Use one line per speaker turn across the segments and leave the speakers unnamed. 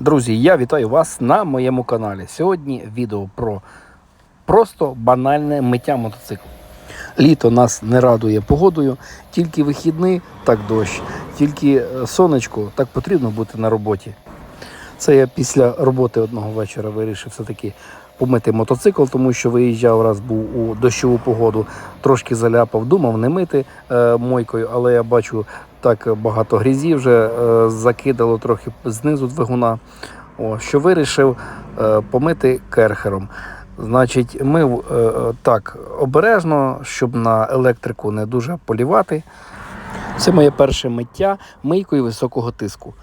Друзі, я вітаю вас на моєму каналі. Сьогодні відео про просто банальне миття мотоциклу. Літо нас не радує погодою, тільки вихідний, так дощ, тільки е, сонечко, так потрібно бути на роботі. Це я після роботи одного вечора вирішив все-таки помити мотоцикл, тому що виїжджав раз був у дощову погоду, трошки заляпав, думав не мити е, мойкою, але я бачу так багато грізі вже е, закидало трохи знизу двигуна. О, що вирішив е, помити керхером. Значить, мив е, так обережно, щоб на електрику не дуже полівати. Це моє перше миття мийкою високого тиску.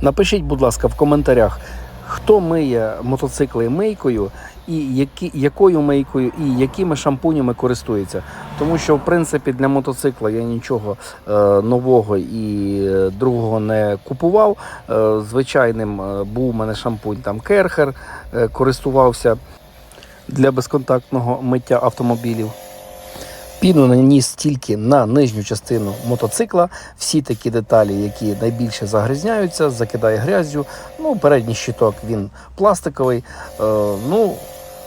Напишіть, будь ласка, в коментарях, хто миє мотоцикли мийкою, і які, якою мийкою, і якими шампунями користується. Тому що, в принципі, для мотоцикла я нічого е, нового і е, другого не купував. Е, звичайним е, був у мене шампунь там Керхер, е, користувався для безконтактного миття автомобілів. Піну наніс тільки на нижню частину мотоцикла. Всі такі деталі, які найбільше загрязняються, закидає грязю. Ну, передній щиток він пластиковий. Е, ну,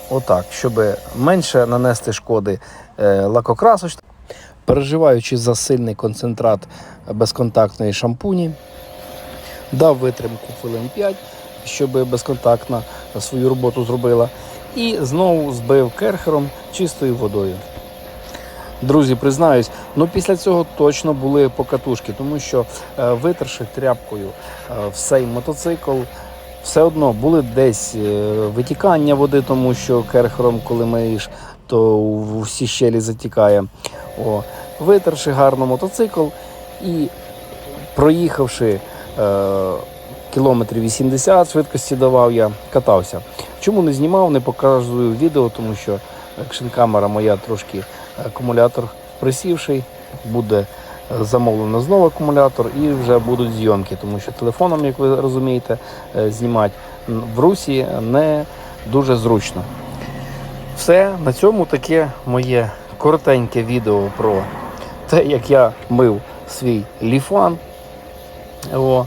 отак, щоб менше нанести шкоди е, лакокрасоч. Переживаючи за сильний концентрат безконтактної шампуні, дав витримку хвилин 5, щоб безконтактна свою роботу зробила. І знову збив керхером чистою водою. Друзі, признаюсь, ну після цього точно були покатушки, тому що е, витерши тряпкою е, всей мотоцикл, все одно були десь е, витікання води, тому що керхером, коли миєш, то у всі щелі затікає. О, витерши гарно мотоцикл і проїхавши е, кілометрів 80 швидкості давав я, катався. Чому не знімав, не показую відео, тому що екшн камера моя трошки акумулятор присівший, буде е, замовлено знову акумулятор і вже будуть зйомки, тому що телефоном, як ви розумієте, е, знімати в русі не дуже зручно. Все, на цьому таке моє коротеньке відео про те, як я мив свій ліфан. О,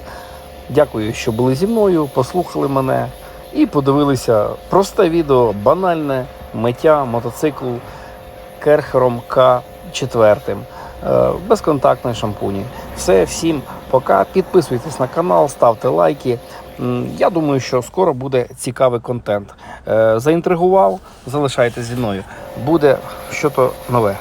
дякую, що були зі мною, послухали мене і подивилися просте відео, банальне миття мотоциклу керхером К4. е, Безконтактної шампуні. Все, всім пока. Підписуйтесь на канал, ставте лайки. Я думаю, що скоро буде цікавий контент. Е, Заінтригував, залишайтесь зі мною. Буде щось нове.